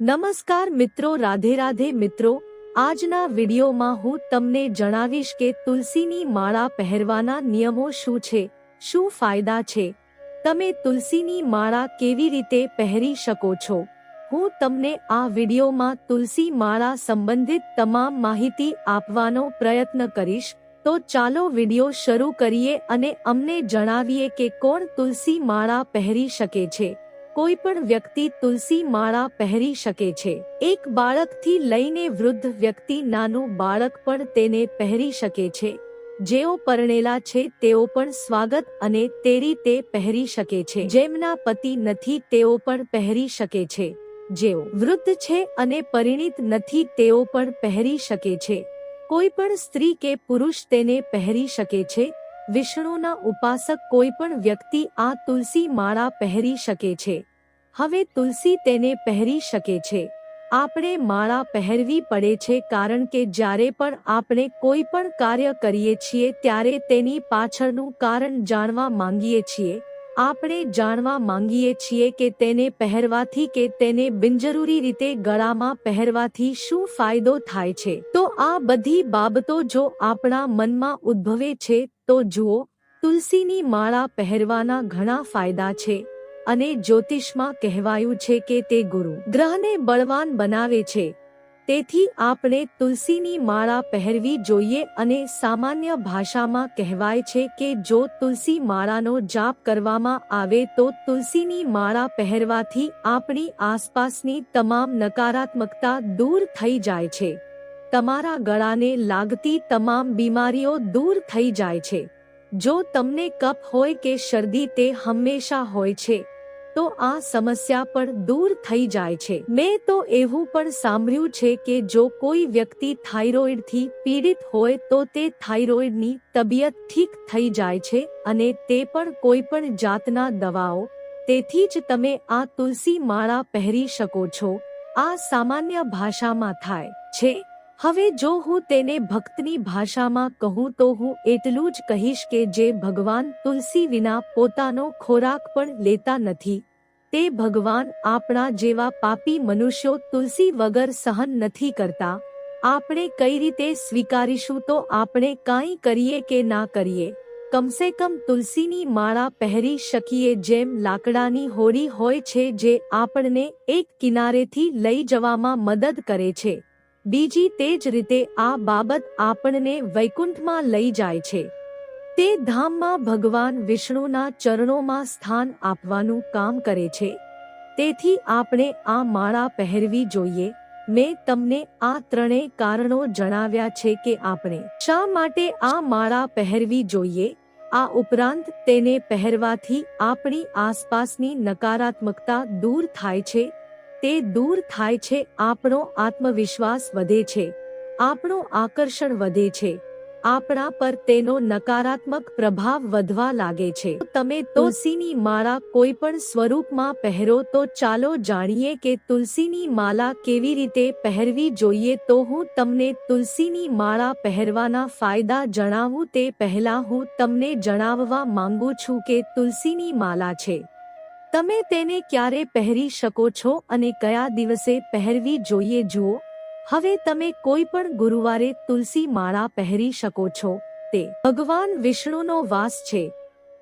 નમસ્કાર મિત્રો, રાધે રાધે મિત્રો. આજના વિડીયોમાં હું તમને જણાવીશ કે તુલસીની માળા પહેરવાના નિયમો શું છે, શું ફાયદા છે. તમે તુલસીની માળા કેવી રીતે પહેરી શકો છો? હું તમને આ વિડીયોમાં તુલસી માળા સંબંધિત તમામ માહિતી આપવાનો પ્રયત્ન કરીશ. તો ચાલો વીડિયો શરૂ કરીએ અને અમને જણાવીએ કે કોણ તુલસી માળા પહેરી શકે છે. કોઈ પણ વ્યક્તિ તુલસી માળા પહેરી શકે છે. એક બાળકથી લઈને વૃદ્ધ વ્યક્તિ નાનું બાળક પણ તેને પહેરી શકે છે. જેઓ પરણેલા છે તેઓ પણ સ્વાગત અને તે રીતે પહેરી શકે છે. જેમના પતિ નથી તેઓ પણ પહેરી શકે છે. જેઓ વૃદ્ધ છે અને પરિણિત નથી તેઓ પણ પહેરી શકે છે. કોઈ પણ સ્ત્રી કે પુરુષ તેને પહેરી શકે છે. વિષ્ણુના ઉપાસક કોઈ પણ વ્યક્તિ આ તુલસી માળા પહેરી શકે છે. હવે તુલસી તેને પહેરી શકે છે. આપણે માળા પહેરવી પડે છે કારણ કે જ્યારે પણ આપણે કોઈ પણ કાર્ય કરીએ છીએ ત્યારે તેની પાછળનું કારણ જાણવા માંગીએ છીએ. આપણે જાણવા માંગીએ છીએ કે તેને પહેરવાથી કે તેને બિનજરૂરી રીતે ગળામાં પહેરવાથી શું ફાયદો થાય છે. તો આ બધી બાબતો જો આપણા મનમાં ઉદ્ભવે છે, તો જુઓ, તુલસીની માળા પહેરવાના ઘણા ફાયદા છે. અને જ્યોતિષમાં કહેવાયું છે કે તે ગુરુ. ગ્રહને બળવાન બનાવે છે. તેથી આપણે તુલસીની માળા પહેરવી જોઈએ અને સામાન્ય ભાષામાં કહેવાય છે કે જો તુલસી માળાનો જાપ કરવામાં આવે તો તુલસીની માળા પહેરવાથી આપણી આસપાસની તમામ નકારાત્મકતા દૂર થઈ જાય છે. તમારા ગળાને લાગતી તમામ બીમારીઓ દૂર થઈ જાય છે. જો તમને કફ હોય કે શરદી તે હંમેશા હોય છે. તો આ સમસ્યા પણ દૂર થઈ જાય છે. મેં તો એવું પણ સાંભળ્યું છે કે જો કોઈ વ્યક્તિ થાઇરોઇડથી પીડિત હોય તો તે થાઇરોઇડની તબિયત ઠીક થઈ જાય છે અને તે પણ કોઈ પણ જાતના દવાઓ. તેથી જ તમે આ તુલસી માળા પહેરી શકો છો. આ સામાન્ય ભાષામાં થાય છે. હવે જો હું તેને ભક્તની ભાષામાં કહું તો હું એટલું જ કહીશ કે જે ભગવાન તુલસી વિના પોતાનો ખોરાક પણ લેતા નથી. તે ભગવાન આપણા જેવા પાપી મનુષ્યો તુલસી વગર સહન નથી કરતા. આપણે કઈ રીતે સ્વીકારીશું તો આપણે કાંઈ કરીએ કે ના કરીએ? કમસે કમ તુલસીની માળા પહેરી શકીએ જેમ લાકડાની હોડી હોય છે જે આપણને એક કિનારેથી લઈ જવામાં મદદ કરે છે. બીજી તે જ રીતે આ બાબત આપણને વૈકુંઠમાં લઈ જાય છે. તે ધામમાં ભગવાન વિષ્ણુના ચરણોમાં સ્થાન આપવાનું કામ કરે છે. તેથી આપણે આ માળા પહેરવી જોઈએ. મેં તમને આ ત્રણેય કારણો જણાવ્યા છે કે આપણે શા માટે આ માળા પહેરવી જોઈએ. આ ઉપરાંત તેને પહેરવાથી આપણી આસપાસની નકારાત્મકતા દૂર થાય છે. તે દૂર થાય છે, આપણો આત્મવિશ્વાસ વધે છે, આપણું આકર્ષણ વધે છે, આપણા પર તેનો નકારાત્મક પ્રભાવ વધવા લાગે છે. તમે તુલસીની માળા કોઈ પણ સ્વરૂપમાં પહેરો તો ચાલો જાણીએ કે તુલસીની માળા કેવી રીતે પહેરવી જોઈએ તો હું તમને તુલસીની માળા પહેરવાના ફાયદા જણાવું. તે પહેલા હું તમને જણાવવા માંગુ છું કે તુલસીની માળા છે. તમે તેને ક્યારે પહેરી શકો છો અને કયા દિવસે પહેરવી જોઈએ જુઓ. હવે તમે કોઈ પણ ગુરુવારે તુલસી માળા પહેરી શકો છો. તે ભગવાન વિષ્ણુનો વાસ છે.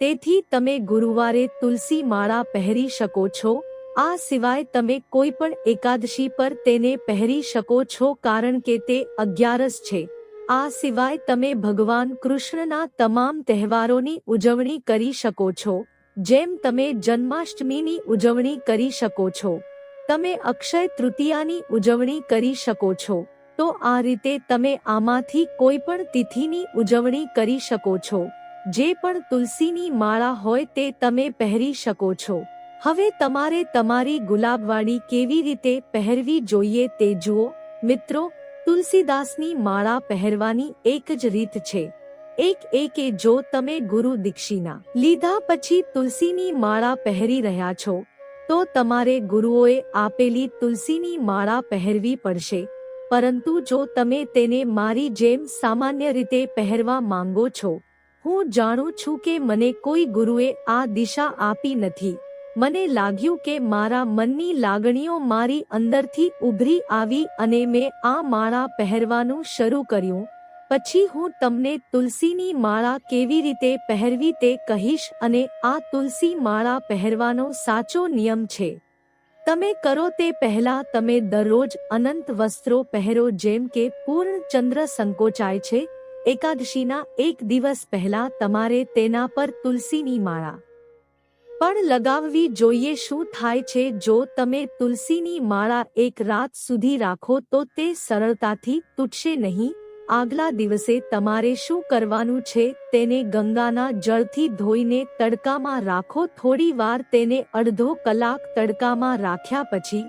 તેથી તમે ગુરુવારે તુલસી માળા પહેરી શકો છો. આ સિવાય તમે કોઈ પણ એકાદશી પર તેને પહેરી શકો છો કારણ કે તે અગિયારસ છે. આ સિવાય તમે ભગવાન કૃષ્ણના તમામ તહેવારોની ઉજવણી કરી શકો છો. જેમ તમે જન્માષ્ટમીની ઉજવણી કરી શકો છો, તમે અક્ષય તૃતીયાની ઉજવણી કરી શકો છો, તો આ રીતે તમે આમાંથી કોઈ પણ તિથિની ઉજવણી કરી શકો છો. જે પણ તુલસીની માળા હોય તે તમે પહેરી શકો છો. હવે તમારે તમારી ગુલાબવાળી કેવી રીતે પહેરવી જોઈએ તે જુઓ. મિત્રો, તુલસીદાસની માળા પહેરવાની એક જ રીત છે. એક એકે જો તમે ગુરુ દીક્ષિના લીધા પછી તુલસીની માળા પહેરી રહ્યા છો, તો તમારે ગુરુઓએ આપેલી તુલસીની માળા પહેરવી પડશે. પરંતુ જો તમે તેને મારી જેમ સામાન્ય રીતે પહેરવા માંગો છો, હું જાણું છું કે મને કોઈ ગુરુએ આ દિશા આપી નથી. મને લાગ્યું કે મારા મનની લાગણીઓ મારી અંદરથી ઉભરી આવી અને મેં આ માળા પહેરવાનું શરૂ કર્યું. પછી હું તમને તુલસીની માળા કેવી રીતે પહેરવી તે કહીશ અને આ તુલસી માળા પહેરવાનો સાચો નિયમ છે. તમે કરો તે પહેલા તમે દરરોજ અનંત વસ્ત્રો પહેરો જેમ કે પૂર્ણ ચંદ્ર સંકોચાય છે, એકાદશીના એક દિવસ પહેલા તમારે તેના પર તુલસીની માળા પણ લગાવવી જોઈએ. શું થાય છે? જો તમે તુલસીની માળા એક રાત સુધી રાખો તો તે સરળતાથી તૂટશે નહીં. આગલા દિવસે તમારે શું કરવાનું છે તેને ગંગાના જળથી ધોઈને તડકામાં રાખો. થોડી વાર તેને અડધો કલાક તડકામાં રાખ્યા પછી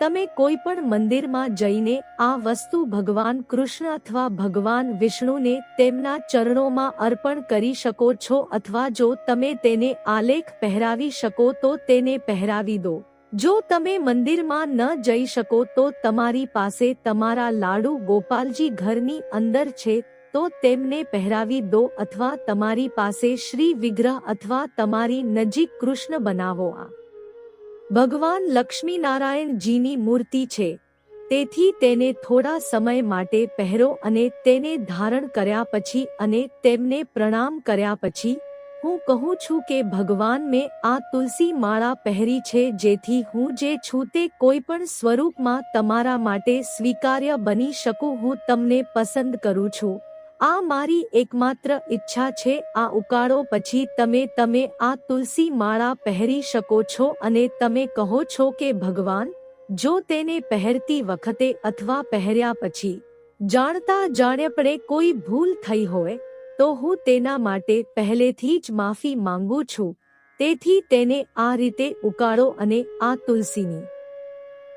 તમે કોઈ પણ મંદિરમાં જઈને આ વસ્તુ ભગવાન કૃષ્ણ અથવા ભગવાન વિષ્ણુને તેમના ચરણોમાં અર્પણ કરી શકો છો અથવા જો તમે તેને આલેખ પહેરાવી શકો તો તેને પહેરાવી દો. જો તમે મંદિરમાં ન જઈ શકો તો તમારી પાસે તમારા લાડુ ગોપાલજી ઘરની અંદર છે, તો તેમને પહેરાવી દો અથવા તમારી પાસે શ્રી વિગ્રહ અથવા તમારી નજીક કૃષ્ણ બનાવો આ. ભગવાન લક્ષ્મીનારાયણજીની મૂર્તિ છે. તેથી તેને થોડા સમય માટે પહેરો અને તેને ધારણ કર્યા પછી અને તેમને પ્રણામ કર્યા પછી હું કહું છું કે ભગવાન મેં આ તુલસી માળા પહેરી છે, જેથી હું જે છું તે કોઈ પણ સ્વરૂપમાં તમારા માટે સ્વીકાર્ય બની શકું, હું તમને પસંદ કરું છું. આ મારી એકમાત્ર ઈચ્છા છે, આ ઉકાળો પછી તમે તમે આ તુલસી માળા પહેરી શકો છો અને તમે કહો છો કે, ભગવાન, જો તેને પહેરતી વખતે અથવા પહેર્યા પછી જાણતા જાણ્યપણે કોઈ ભૂલ થઈ હોય તો હું તેના માટે પહેલેથી જ માફી માંગુ છું. તેથી તેને આ રીતે ઉકાળો અને આ તુલસીની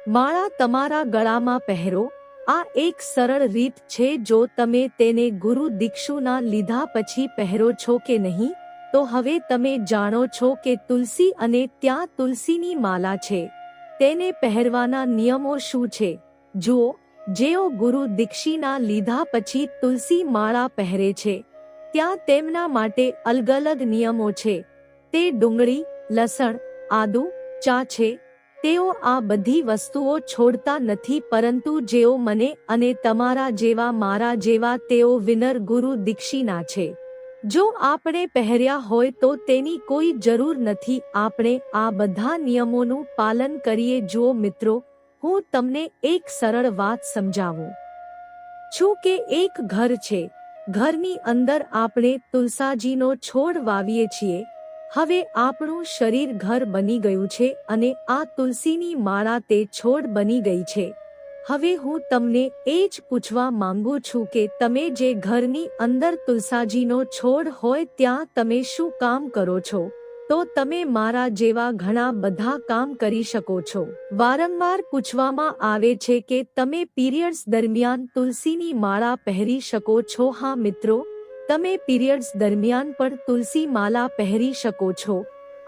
માળા તમારા ગળામાં પહેરો. આ એક સરળ રીત છે જો તમે તેને ગુરુ દીક્ષુના લીધા પછી પહેરો છો કે નહીં. તો હવે તમે જાણો છો કે તુલસી અને ત્યાં તુલસીની માલા છે. તેને પહેરવાના નિયમો શું છે? જુઓ, જેઓ ગુરુ દીક્ષીના લીધા પછી તુલસી માળા પહેરે છે. ત્યાં તેમના માટે અલગ અલગ નિયમો છે. તે ડુંગળી, લસણ, આદુ, ચા છે. તેઓ આ બધી વસ્તુઓ છોડતા નથી પરંતુ જેઓ મને અને તમારા જેવા મારા જેવા તેઓ વિનર ગુરુ દીક્ષિના છે. જો આપણે પહેર્યા હોય તો તેની કોઈ જરૂર નથી. આપણે આ બધા નિયમોનું પાલન કરીએ. જો મિત્રો, હું તમને એક સરળ વાત સમજાવું. છું કે એક ઘર છે. ઘરની અંદર આપણે તુલસાજીનો છોડ વાવીએ છીએ. હવે આપણું શરીર ઘર બની ગયું છે અને આ તુલસીની માળા તે છોડ બની ગઈ છે. હવે હું તમને એ જ પૂછવા માંગુ છું કે તમે જે ઘરની અંદર તુલસાજીનો છોડ હોય ત્યાં તમે શું કામ કરો છો? તો તમે મારા જેવા ઘણા બધા કામ કરી શકો છો. વારંવાર પૂછવામાં આવે છે કે તમે પીરિયડ્સ દરમિયાન તુલસીની માળા પહેરી શકો છો? હા મિત્રો, તમે પીરિયડ્સ દરમિયાન પણ તુલસી માલા પહેરી શકો છો.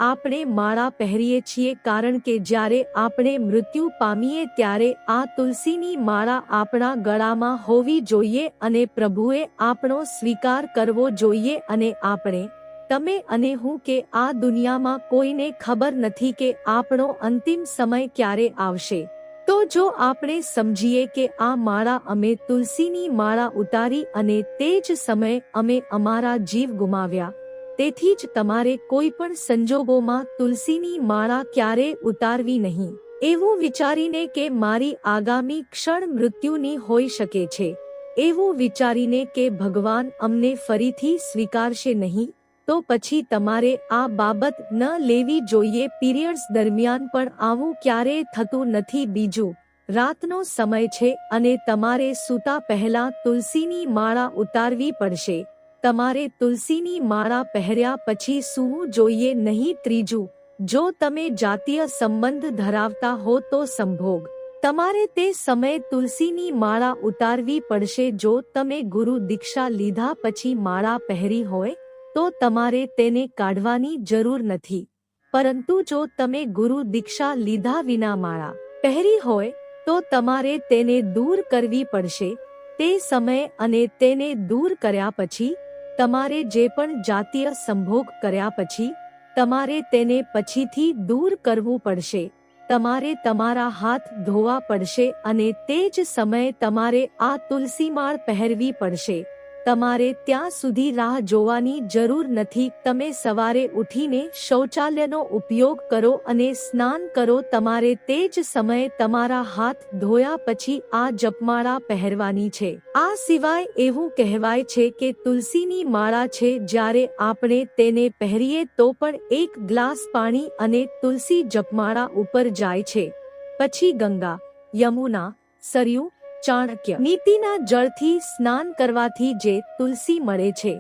આપણે માળા પહેરીએ છીએ કારણ કે જ્યારે આપણે મૃત્યુ પામીએ ત્યારે આ તુલસીની માળા આપણા ગળામાં હોવી જોઈએ અને પ્રભુએ આપણો સ્વીકાર કરવો જોઈએ અને આપણે તમે અને હું કે આ દુનિયામાં કોઈને ખબર નથી કે આપણો અંતિમ સમય ક્યારે આવશે. તો જો આપણે સમજીએ કે આ માળા અમે તુલસીની માળા ઉતારી અને તે જ સમયે અમે અમારા જીવ ગુમાવ્યા. તેથી જ તમારે કોઈ પણ સંજોગોમાં તુલસીની માળા ક્યારે ઉતારવી નહીં. એવું વિચારીને કે મારી આગામી ક્ષણ મૃત્યુની હોઈ શકે છે. એવું વિચારીને કે ભગવાન અમને ફરીથી સ્વીકારશે નહીં. તો પછી તમારે આ બાબત ન લેવી જોઈએ. પીરિયડ્સ દરમિયાન પણ આવું ક્યારેય થતું નથી. બીજું, રાતનો સમય છે અને તમારે સૂતા પહેલા તુલસીની માળા ઉતારવી પડશે. તમારે તુલસીની માળા પહેર્યા પછી સૂવું જોઈએ નહીં. ત્રીજું, જો તમે જાતીય સંબંધ ધરાવતા હો તો સંભોગ. તમારે તે સમયે તુલસીની માળા ઉતારવી પડશે. જો તમે ગુરુ દીક્ષા લીધા પછી માળા પહેરી હોય તો તમારે તેને કાઢવાની જરૂર નથી. પરંતુ જો તમે ગુરુ દીક્ષા લીધા વિના માળા પહેરી હોય, તો તમારે તેને દૂર કરવી પડશે. તે સમયે અને તેને દૂર કર્યા પછી, તમારે જે પણ જાતીય સંભોગ કર્યા પછી, તમારે તેને પછીથી દૂર કરવું પડશે. તમારે તમારા હાથ ધોવા પડશે અને તે જ સમયે તમારે આ તુલસી માળ પહેરવી પડશે. તમારે ત્યાં સુધી રાહ જોવાની જરૂર નથી. તમે સવારે ઉઠીને શૌચાલયનો ઉપયોગ કરો અને સ્નાન કરો. તમારે તે જ સમયે તમારા હાથ ધોયા પછી આ જપમાળા પહેરવાની છે. આ સિવાય એવું કહેવાય છે કે તુલસીની માળા છે. જ્યારે આપણે તેને પહેરીએ તો પણ એક ગ્લાસ પાણી અને તુલસી જપમાળા ઉપર જાય છે. પછી ગંગા, યમુના, સરયુ ચાણક્ય. નીતિના જળથી સ્નાન કરવાથી જે તુલસી મળે છે,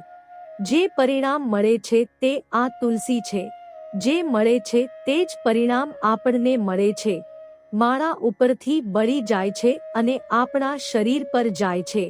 જે પરિણામ મળે છે તે આ તુલસી છે. જે મળે છે તે જ પરિણામ આપણને મળે છે. માળા ઉપરથી બળી જાય છે અને આપણા શરીર પર જાય છે.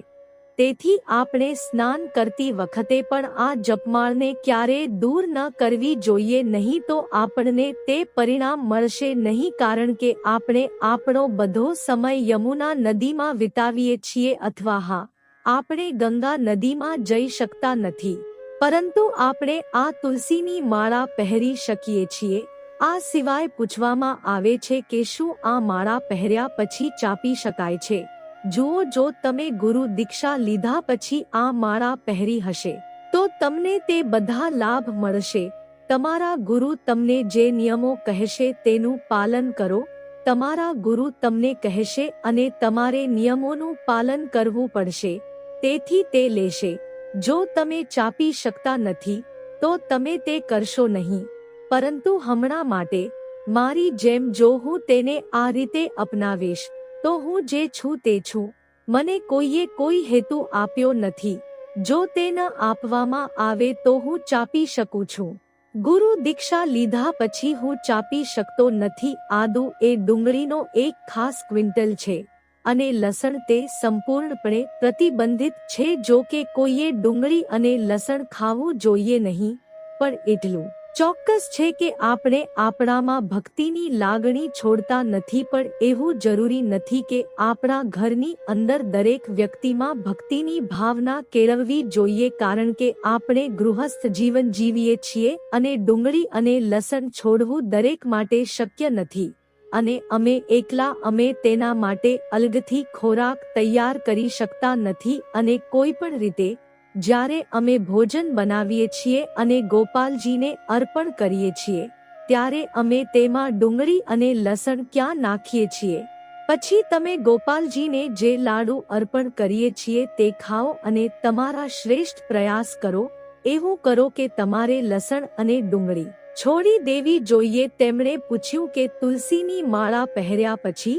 તેથી આપણે સ્નાન કરતી વખતે પણ આ જપમાળને ક્યારેય દૂર ન કરવી જોઈએ નહીં તો આપણને તે પરિણામ મળશે નહીં કારણ કે આપણે આપણો બધો સમય યમુના નદીમાં વિતાવીએ છીએ અથવા હા, આપણે ગંગા નદીમાં જઈ શકતા નથી. પરંતુ આપણે આ તુલસીની માળા પહેરી શકીએ છીએ. આ સિવાય પૂછવામાં આવે છે કે શું આ માળા પહેર્યા પછી ચાપી શકાય છે? જુઓ જો તમે ગુરુ દીક્ષા લીધા પછી આ માળા પહેરી હશે, તો તમને તે બધા લાભ મળશે. તમારા ગુરુ તમને જે નિયમો કહેશે તેનું પાલન કરો. તમારા ગુરુ તમને કહેશે અને તમારે નિયમોનું પાલન કરવું પડશે. તેથી તે લેશે. જો તમે ચાપી શકતા નથી, તો તમે તે કરશો નહીં. પરંતુ હમણાં માટે, મારી જેમ જો હું તેને આ રીતે અપનાવીશ તો હું જે છું તે છું. મને કોઈએ કોઈ હેતુ આપ્યો નથી. જો તે ન આપવામાં આવે તો હું ચાપી શકું છું. ગુરુ દીક્ષા લીધા પછી હું ચાપી શકતો નથી. આદુ એ ડુંગળીનો એક ખાસ ક્વિન્ટલ છે અને લસણ તે સંપૂર્ણપણે પ્રતિબંધિત છે જો કે કોઈએ ડુંગળી અને લસણ ખાવું જોઈએ નહીં. પણ એટલું. ચોક્કસ છે કે આપણે આપણામાં ભક્તિની લાગણી છોડતા નથી, પણ એવું જરૂરી નથી કે આપણા ઘરની અંદર દરેક વ્યક્તિમાં ભક્તિની ભાવના કેળવવી જોઈએ, કારણ કે આપણે ગૃહસ્થ જીવન જીવીએ છીએ અને ડુંગળી અને લસણ છોડવું દરેક માટે શક્ય નથી. અને અમે એકલા અમે તેના માટે અલગથી ખોરાક તૈયાર કરી શકતા નથી અને કોઈ પણ રીતે જ્યારે અમે ભોજન બનાવીએ છીએ અને ગોપાલજીને અર્પણ કરીએ છીએ, ત્યારે અમે તેમાં ડુંગળી અને લસણ ક્યાં નાખીએ છીએ? પછી તમે ગોપાલજીને જે લાડુ અર્પણ કરીએ છીએ તે ખાઓ અને તમારા શ્રેષ્ઠ પ્રયાસ કરો. એવું કરો કે તમારે લસણ અને ડુંગળી છોડી દેવી જોઈએ. તેમણે પૂછ્યું કે તુલસીની માળા પહેર્યા પછી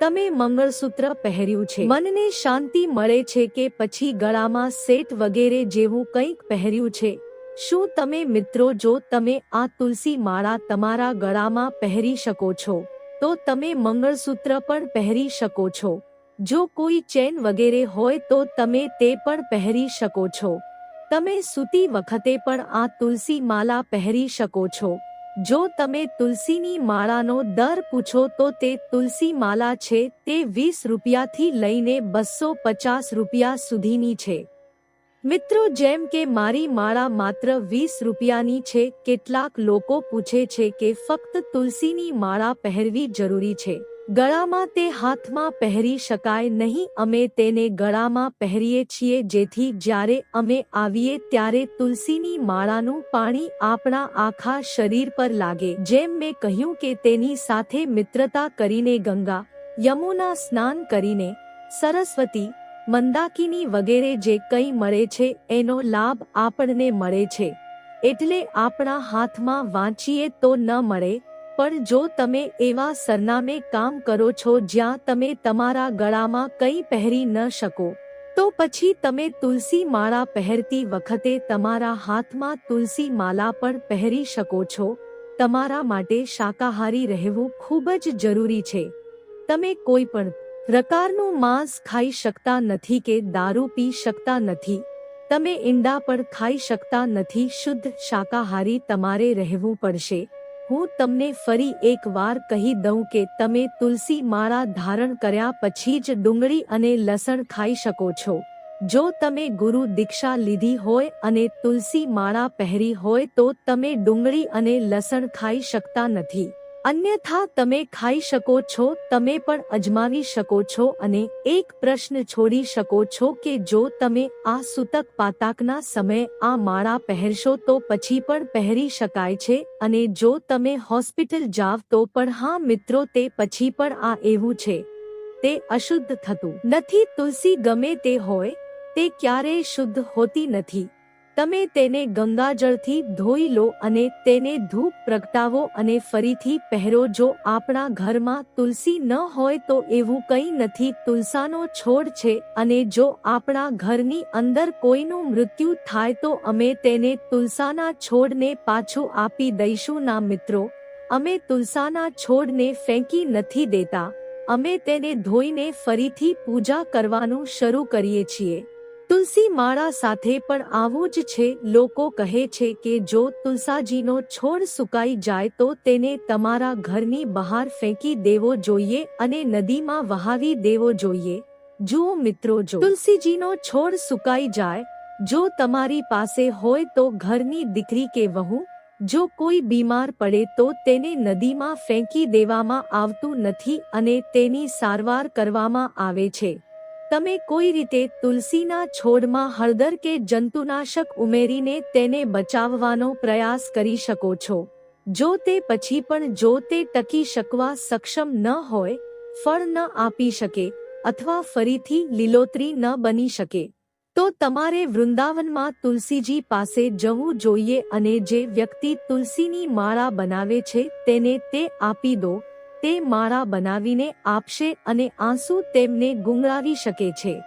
તમે મંગળસૂત્ર પહેર્યું છે. મનને શાંતિ મળે છે કે પછી ગળામાં સેટ વગેરે જેવું કંઈક પહેર્યું છે. શું તમે મિત્રો જો તમે આ તુલસી માળા તમારા ગળામાં પહેરી શકો છો, તો તમે મંગળસૂત્ર પણ પહેરી શકો છો. જો કોઈ ચેન વગેરે હોય તો તમે તે પણ પહેરી શકો છો. તમે સૂતી વખતે પણ આ તુલસી માલા પહેરી શકો છો. જો તમે તુલસીની માળાનો દર પૂછો તો તે તુલસી માળા છે તે વીસ રૂપિયાથી લઈને બસો પચાસ રૂપિયા સુધીની છે. મિત્રો જેમ કે મારી માળા માત્ર વીસ રૂપિયાની છે, કેટલાક લોકો પૂછે છે કે ફક્ત તુલસીની માળા પહેરવી જરૂરી છે. ગળામાં તે હાથમાં પહેરી શકાય નહીં, અમે તેને ગળામાં પહેરીએ છીએ, જેથી જ્યારે અમે આવીએ ત્યારે તુલસીની માળાનું પાણી આપણા આખા શરીર પર લાગે. જેમ મેં કહ્યું કે તેની સાથે મિત્રતા કરીને ગંગા, યમુના સ્નાન કરીને, સરસ્વતી, મંદાકિની વગેરે જે કંઈ મળે છે, એનો લાભ આપણને મળે છે. એટલે આપણા હાથમાં વાંચીએ તો ન મળે પણ જો તમે એવા સરનામે કામ કરો છો જ્યાં તમે તમારા ગળામાં કંઈ પહેરી ન શકો, તો પછી તમે તુલસી માળા પહેરતી વખતે તમારા હાથમાં તુલસી માલા પણ પહેરી શકો છો. તમારા માટે શાકાહારી રહેવું ખૂબ જ જરૂરી છે. તમે કોઈ પણ પ્રકારનું માંસ ખાઈ શકતા નથી કે દારૂ પી શકતા નથી. તમે ઈંડા પણ ખાઈ શકતા નથી. શુદ્ધ શાકાહારી તમારે રહેવું પડશે. હું તમને ફરી એક વાર કહી દઉં કે તમે તુલસી માળા ધારણ કર્યા પછી જ ડુંગળી અને લસણ ખાઈ શકો છો. જો તમે ગુરુ દીક્ષા લીધી હોય અને તુલસી માળા પહેરી હોય તો તમે ડુંગળી અને લસણ ખાઈ શકતા નથી. અન્યથા તમે ખાઈ શકો છો, તમે પણ અજમાવી શકો છો અને એક પ્રશ્ન છોડી શકો છો કે જો તમે આ સૂતક પાતાકના સમયે આ માળા પહેરશો તો પછી પણ પહેરી શકાય છે અને જો તમે હોસ્પિટલ જાવ તો પણ હા મિત્રો તે પછી પણ આ એવું છે. તે અશુદ્ધ થતું નથી, તુલસી ગમે તે હોય, તે ક્યારેય શુદ્ધ હોતી નથી. તમે તેને ગંગાજળથી ધોઈ લો અને તેને ધૂપ પ્રગટાવો અને ફરીથી પહેરો. જો આપણા ઘરમાં તુલસી ન હોય તો એવું કંઈ નથી. તુલસાનો છોડ છે અને જો આપણા ઘરની અંદર કોઈનું મૃત્યુ થાય તો અમે તેને તુલસાના છોડને પાછું આપી દઈશું. ના મિત્રો, અમે તુલસાના છોડને ફેંકી નથી દેતા. અમે તેને ધોઈને ફરીથી પૂજા કરવાનું શરૂ કરીએ છીએ. તુલસી માળા સાથે પણ આવું જ છે. લોકો કહે છે કે જો તુલસાજીનો છોડ સુકાઈ જાય તો તેને તમારા ઘરની બહાર ફેંકી દેવો જોઈએ અને નદીમાં વહાવી દેવો જોઈએ. જુઓ મિત્રો, જો તુલસીજીનો છોડ સુકાઈ જાય, જો તમારી પાસે હોય તો ઘરની દીકરી કે વહુ, જો કોઈ બીમાર પડે તો તેને નદીમાં ફેંકી દેવામાં આવતું નથી અને તેની સારવાર કરવામાં આવે છે. તમે કોઈ રીતે તુલસીના છોડમાં હળદર કે જંતુનાશક ઉમેરીને તેને બચાવવાનો પ્રયાસ કરી શકો છો? જો તે પછી પણ જો તે ટકી શકવા સક્ષમ ન હોય, ફળ ન આપી શકે અથવા ફરીથી લીલોતરી ન બની શકે, તો તમારે વૃંદાવનમાં તુલસીજી પાસે જવું જોઈએ અને જે વ્યક્તિ તુલસીની માળા બનાવે છે તેને તે આપી દો. તે માળા બનાવીને આપશે અને આંસુ તેમને ગુંગળાવી શકે છે.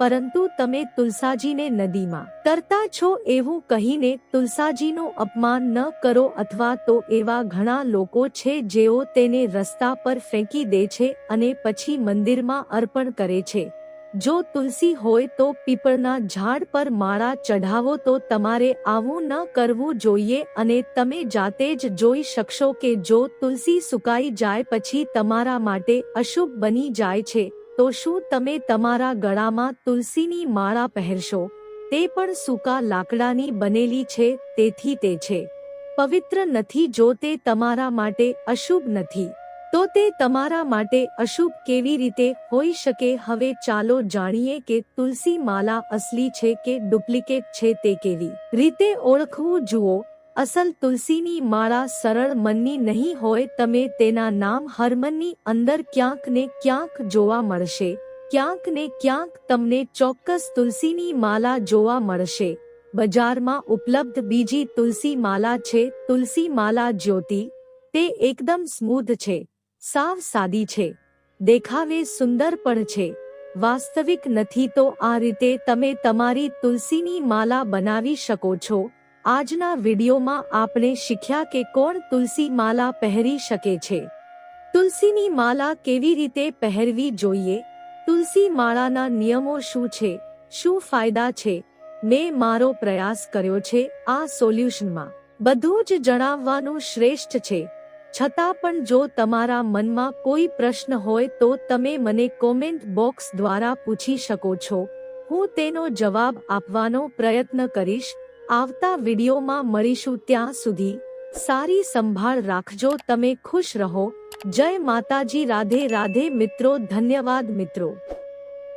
પરંતુ તમે તુલસાજીને નદીમાં તરતા છો એવું કહીને તુલસાજીનું અપમાન ન કરો અથવા તો એવા ઘણા લોકો છે જેઓ તેને રસ્તા પર ફેંકી દે છે અને પછી મંદિરમાં અર્પણ કરે છે. જો તુલસી હોય તો પીપળના ઝાડ પર માળા ચઢાવો તો તમારે આવું ન કરવું જોઈએ અને તમે જાતે જ જોઈ શકશો કે જો તુલસી સુકાઈ જાય પછી તમારા માટે અશુભ બની જાય છે, તો શું તમે તમારા ગળામાં તુલસીની માળા પહેરશો? તે પણ સૂકા લાકડાની બનેલી છે, તેથી તે છે. પવિત્ર નથી જો તે તમારા માટે અશુભ નથી. તો તે તમારા માટે અશુભ કેવી રીતે હોઈ શકે? હવે ચાલો જાણીએ કે તુલસી માલા અસલી છે કે ડુપ્લિકેટ છે તે કેવી રીતે ઓળખવું? જુઓ, અસલ તુલસીની માળા સરળ મનની નહીં હોય, તમે તેના નામ હરમનની અંદર ક્યાંક ને ક્યાંક જોવા મળશે. ક્યાંક ને ક્યાંક તમને ચોક્કસ તુલસીની માલા જોવા મળશે. બજારમાં ઉપલબ્ધ બીજી તુલસી માલા છે, તુલસી માલા જ્યોતિ. તે એકદમ સ્મૂધ છે. સાવ સાદી છે. દેખાવે સુંદર પણ છે. વાસ્તવિક નથી તો આ રીતે તમે તમારી તુલસીની માલા બનાવી શકો છો. આજના વિડીયોમાં આપણે શીખ્યા કે કોણ તુલસી માલા પહેરી શકે છે. તુલસીની માલા કેવી રીતે પહેરવી જોઈએ? તુલસી માળાના નિયમો શું છે? શું ફાયદા છે? મેં મારો પ્રયાસ કર્યો છે આ સોલ્યુશનમાં. બધું જ જણાવવાનું શ્રેષ્ઠ છે. છતાં પણ જો તમારા મનમાં કોઈ પ્રશ્ન હોય તો તમે મને કોમેન્ટ બોક્સ દ્વારા પૂછી શકો છો. હું તેનો જવાબ આપવાનો પ્રયત્ન કરીશ. આવતા વિડીયોમાં મળીશું ત્યાં સુધી. સારી સંભાળ રાખજો, તમે ખુશ રહો. જય માતાજી, રાધે રાધે મિત્રો, ધન્યવાદ મિત્રો.